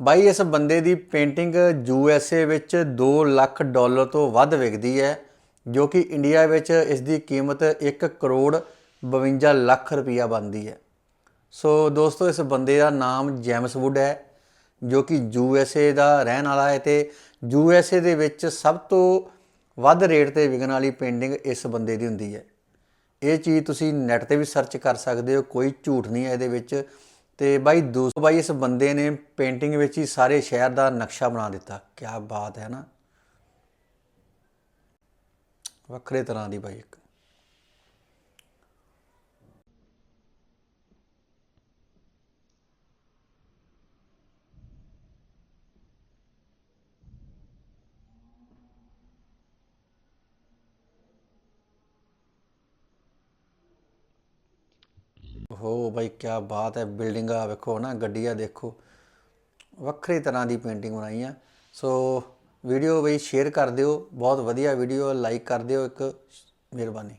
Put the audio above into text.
ਬਾਈ, ਇਸ ਬੰਦੇ ਦੀ ਪੇਂਟਿੰਗ ਯੂ ਐਸ ਏ ਵਿੱਚ 2 ਲੱਖ ਡਾਲਰ ਤੋਂ ਵੱਧ ਵਿਕਦੀ ਹੈ, ਜੋ ਕਿ ਇੰਡੀਆ ਵਿੱਚ ਇਸ ਦੀ ਕੀਮਤ 1 ਕਰੋੜ 52 ਲੱਖ ਰੁਪਈਆ ਬਣਦੀ ਹੈ। ਸੋ ਦੋਸਤੋ, ਇਸ ਬੰਦੇ ਦਾ ਨਾਮ ਜੇਮਸ ਵੁੱਡ ਹੈ, ਜੋ ਕਿ ਯੂ ਐਸ ਏ ਦਾ ਰਹਿਣ ਵਾਲਾ ਹੈ ਤੇ ਯੂ ਐਸ ਏ ਦੇ ਵਿੱਚ ਸਭ ਤੋਂ ਵੱਧ ਰੇਟ ਤੇ ਵਿਕਣ ਵਾਲੀ ਪੇਂਟਿੰਗ ਇਸ ਬੰਦੇ ਦੀ ਹੁੰਦੀ ਹੈ। ਇਹ ਚੀਜ਼ ਤੁਸੀਂ ਨੈਟ ਤੇ ਵੀ ਸਰਚ ਕਰ ਸਕਦੇ ਹੋ, ਕੋਈ ਝੂਠ ਨਹੀਂ ਹੈ ਇਹਦੇ ਵਿੱਚ। ਤੇ ਬਾਈ ਦੋਸਤੋ ਬਾਈ ਇਸ ਬੰਦੇ ਨੇ ਪੇਂਟਿੰਗ ਵਿੱਚ ਹੀ ਸਾਰੇ ਸ਼ਹਿਰ ਦਾ ਨਕਸ਼ਾ ਬਣਾ ਦਿੱਤਾ। ਕੀ ਬਾਤ ਹੈ ਨਾ। ਵੱਖਰੇ ਤਰ੍ਹਾਂ ਦੀ ਬਾਈ ਇੱਕ। ਹੋ ਬਾਈ ਕੀ ਬਾਤ ਹੈ ਬਿਲਡਿੰਗਾਂ ਵੇਖੋ ਨਾ, ਗੱਡੀਆਂ ਦੇਖੋ। ਵੱਖਰੀ ਤਰ੍ਹਾਂ ਦੀ ਪੇਂਟਿੰਗ ਬਣਾਈ ਆ। ਸੋ ਵੀਡੀਓ ਬਈ ਸ਼ੇਅਰ ਕਰ ਦਿਓ, ਬਹੁਤ ਵਧੀਆ ਵੀਡੀਓ ਲਾਈਕ ਕਰ ਦਿਓ ਇੱਕ, ਮਿਹਰਬਾਨੀ।